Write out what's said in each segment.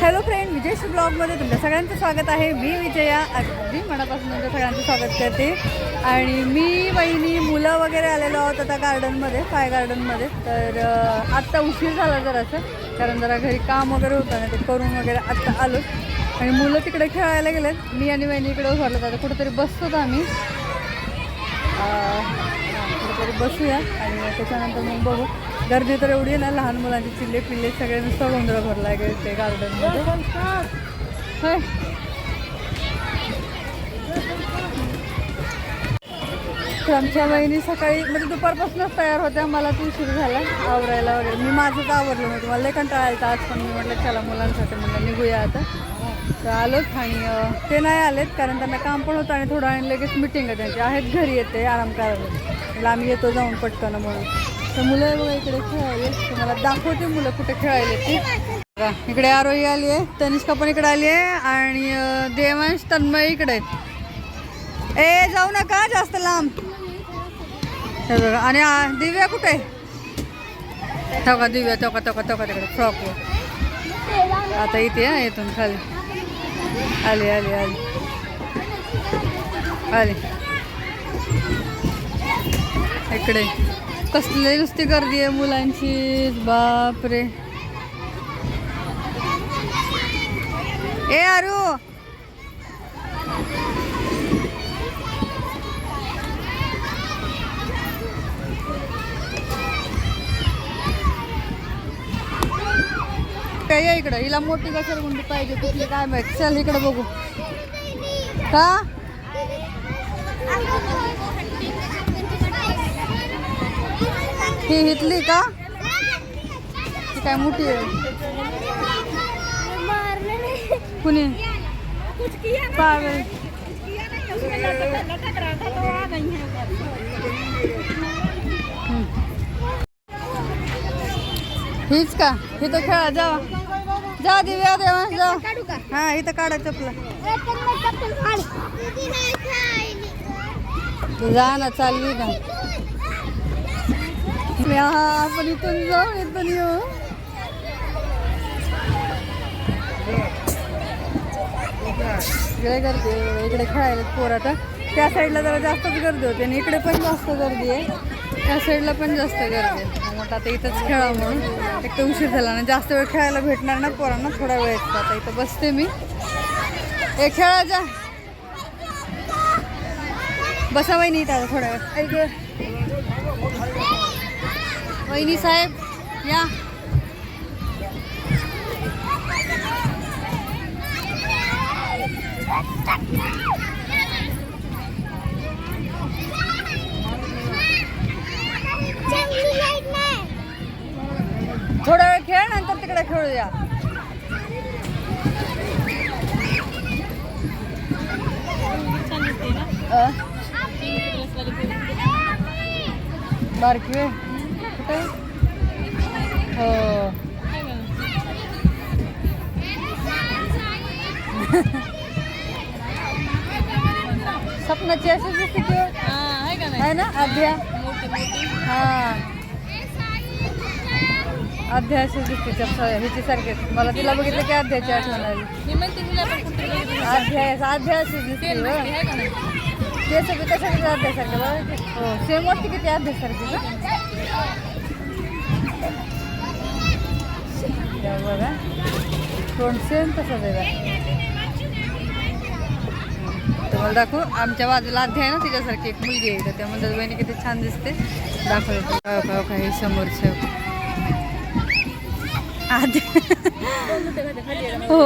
Hello friend विजयश ब्लॉगमध्ये तुमच्या सगळ्यांचं स्वागत आहे. मी विजया अगदी मनापासून तुमच्या सगळ्यांचं स्वागत करते. आणि मी बहिणी मुलं वगैरे आलेलो आहोत आता गार्डनमध्ये फाय गार्डनमध्ये तर आत्ता उशीर झाला जरासं कारण जरा घरी काम वगैरे होतं ना ते करून वगैरे आत्ता आलो आणि मुलं तिकडे खेळायला गेलेत. मी आणि बहिणी इकडे उभारलं. आता कुठेतरी बसतो आम्ही. कुठंतरी कुठेतरी बसूया आणि त्याच्यानंतर मग बघू. गर्दी तर एवढी आहे ना लहान मुलांचे चिल्ले पिल्ले सगळे नुसतं गोंधळ भरला गेले ते गार्डनमध्ये होय. तर आमच्या बहिणी सकाळी म्हणजे दुपारपासूनच तयार होत्या मला ती उशीर झाला आवरायला वगैरे. मी माझंच आवरलं म्हणजे मला लय कंटाळा आला आज पण मी म्हटलं चला मुलांसाठी म्हणलं निघूया आता. तर आलोच आणि ते नाही आलेत कारण त्यांना काम पण होतं आणि थोडं आणि लगेच मिटिंग आहे त्यांची. आहेत घरी येते आराम करायला. म्हटलं आम्ही येतो जाऊन पटकन म्हणून. तर मुलं बघा इकडे खेळायले. तुम्हाला दाखवते मुलं कुठे खेळायले ती. बघा, इकडे आरोही आली आहे तनिष्का पण इकडे आली आहे आणि देवांश तन्मय इकडे आहेत. ए जाऊ नका जास्त लांब. हे बघा आणि दिव्या कुठे? आहे दिव्या टोका टोका टोका तिकडे फ्रॉक आता इथे आहे इथून खाली. आली आली आली. आली. इकडे. कसली नुसती गर्दी आहे मुलांची. बापरे. ए अरू. काय या इकडं. हिला मोठी घसरगुंडी पाहिजे कुठली काय माहीत. चल इकडं बघू. का? ही हितली का? ती काय मोठी आहे? कुणी? हीच का? इथं खेळा जा. जा दिव्या देवा जा. हा इथं काढा चपला. जा ना चालली ना आपण इथून जाऊ इथून येऊ इकडे गर्दी इकडे खेळायला पोर त्या साईडला जरा जास्तच गर्दी होती आणि इकडे पण जास्त गर्दी आहे. त्या साईडला पण जास्त गर्दी आहे. मग आता इथंच खेळा म्हणून. एक तर उशीर झाला ना जास्त वेळ खेळायला भेटणार ना पोरांना थोडा वेळ येतो आता इथं बसते मी. हे खेळा जा. बसावं नाही इथं आता थोडा वेळ. ऐक वहिनी साहेब या. थोडा वेळ खेळ नंतर तिकडे खेळूया. अ? बारकी हो सपनाची अशीच दिसते की आहे ना अध्या? हा। अध्या अशीच दिसते ह्याची सारखीच मला तिला बघितलं की अध्याची आठवण आली अध्याय अशीच दिसते हो. ते सगळे अध्यासारखं हो सेम वाटते किती अध्यासारखी का त्या बघा तोंड सेम तसंच आहे तुम्हाला दाखवू? आमच्या बाजूला अध्याय आहे ना तिच्यासारखी एक मुलगी आहे. तर त्या म्हणतात बहिणी किती छान दिसते. दाखवलं काही समोरच्या आधी हो.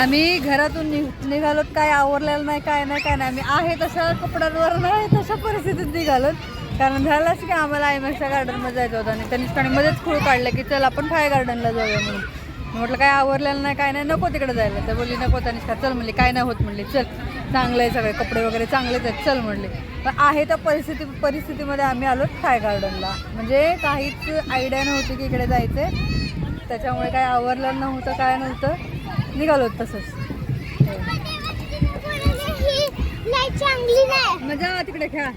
आम्ही घरातून निघ- निघालोत काय आवरलेलं नाही काय नाही काय नाही. आम्ही आहे तशा कपड्यांवर नाही तशा परिस्थितीत निघालोत. कारण झालंच की आम्हाला आयमॅक्सच्या गार्डनमध्ये जायचं होतं आणि त्यांनी आणि मध्येच खूळ काढलं की चल आपण फाय गार्डनला जाऊया म्हणून. म्हटलं काय आवरलेलं नाही काय नाही नको तिकडे जायला. तर बोलली नको त्यांनी का चल म्हणली काय नाही होत म्हणली चल. चांगलं आहे सगळे कपडे वगैरे चांगलेच आहेत चल म्हणले. पण आहे त्या परिस्थिती परिस्थितीमध्ये आम्ही आलो फाय गार्डनला म्हणजे काहीच आयडिया नव्हती की इकडे जायचं. त्याच्यामुळे काय आवरलेलं नव्हतं काय नव्हतं. निघालो तसंच. मजा चांगली नाही तिकडे खेळा.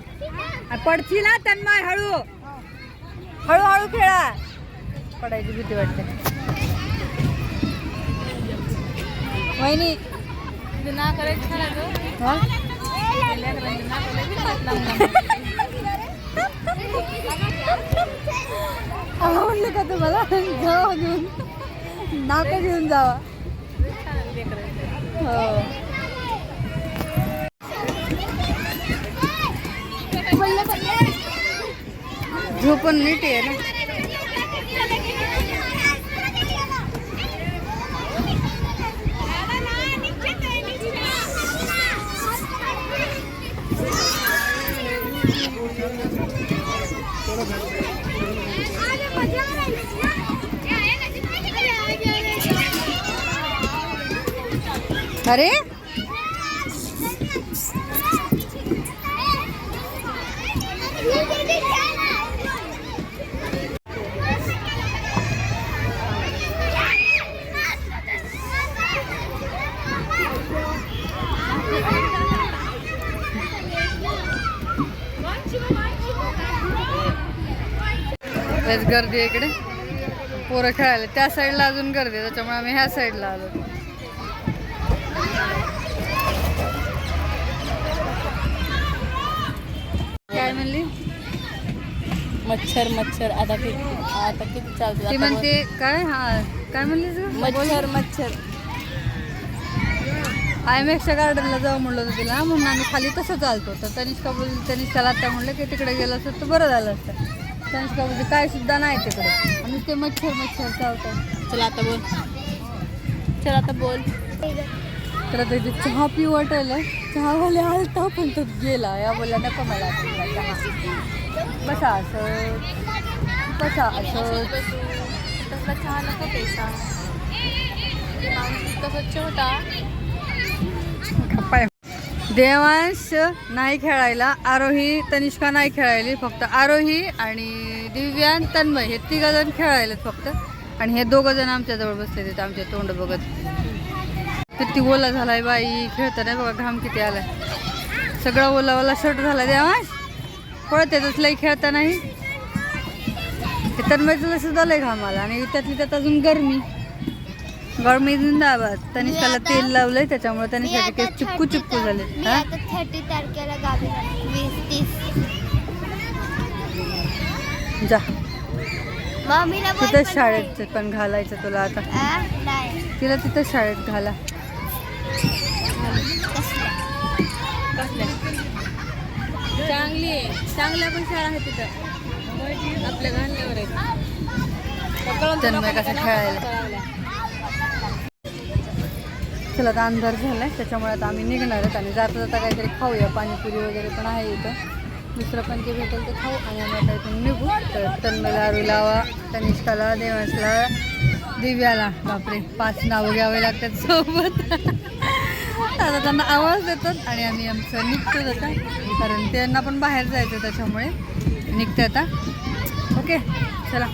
आ, पडशील ना तन्मय हळू. हळूहळू खेळा. पडायची भीती वाटते. वहिनी. हा? आवडलं का तुम्हाला? जावा घेऊन नाक घेऊन जावा. हो. झोपून नीट आहे ना. अरे? गर्दी आहे इकडे. पोरं खेळायला. त्या साईडला अजून गर्दी आहे त्याच्यामुळे आम्ही ह्या साईडला आलो काय म्हणली मच्छर मच्छर. आता किती आता किती चालते ती म्हणते काय? हा काय म्हणली तू? मच्छर मच्छर. आयमॅक्सच्या गार्डनला जाऊ म्हणलं होतं तिला म्हणून आम्ही खाली तसं चालतो. तर तनिष्का बोल तनिष्काला आता म्हणलं की तिकडे गेलं असतं तर बरं झालं असतं. तनिष्का बोलते काय सुद्धा नाही तिकडे. आणि ते मच्छर मच्छर चावतात चला आता बोल. चल आता बोल. तर आता इथे चहा पिऊ वाटायला चहावाले आलता पण तो गेला. या बोलला नको मला चहा. बसा असं. बसा असं. तसला चहा नका पैसा होता. देवांश नाही खेळायला आरोही तनिष्का नाही खेळायली फक्त आरोही आणि दिव्या आणि तन्मय हे तिघ जण खेळायलेत फक्त. आणि हे दोघं जण आमच्या जवळ बसले तिथे आमचे तोंड बघत. किती ओला झालाय बाई खेळता नाही बघा घाम किती आलाय. सगळा ओला ओला शर्ट झाला देवांश पळत येतच लई खेळता नाही ते तन्मयचं सुद्धा लय घाम आला आणि त्यातली त्यात अजून गरमी. गरमी जिंदाबाद तनिष्काला तेल लावलंय त्याच्यामुळे तनिष्काचे केस चिपकू चिपकू झाले थर्टी तारखेला गावी. वीस तीस. जा. पण शाळेत पण घालायचं तुला आता. तिला तिथंच शाळेत घाला. चांगली आहे. चांगल्या पण शाळा आहे तिथं. आपल्या घालण्यावर आहे कसं खेळायला. चला आता अंधार झालाय. त्याच्यामुळे आता आम्ही निघणार आहेत आणि जाता जाता काहीतरी खाऊया. पाणीपुरी वगैरे पण आहे इथं. दुसरं पण जे भेटेल ते खाऊ आणि आम्ही आता इथून निघू. तर तन्मयला अरुलावा तनिष्काला देवासला दिव्याला. बापरे पाच नावं घ्यावे लागतात सोबत. दादा त्यांना आवाज देतात आणि आम्ही आमचं निघतो आता कारण त्यांना पण बाहेर जायचं त्याच्यामुळे निघतं आता. ओके चला.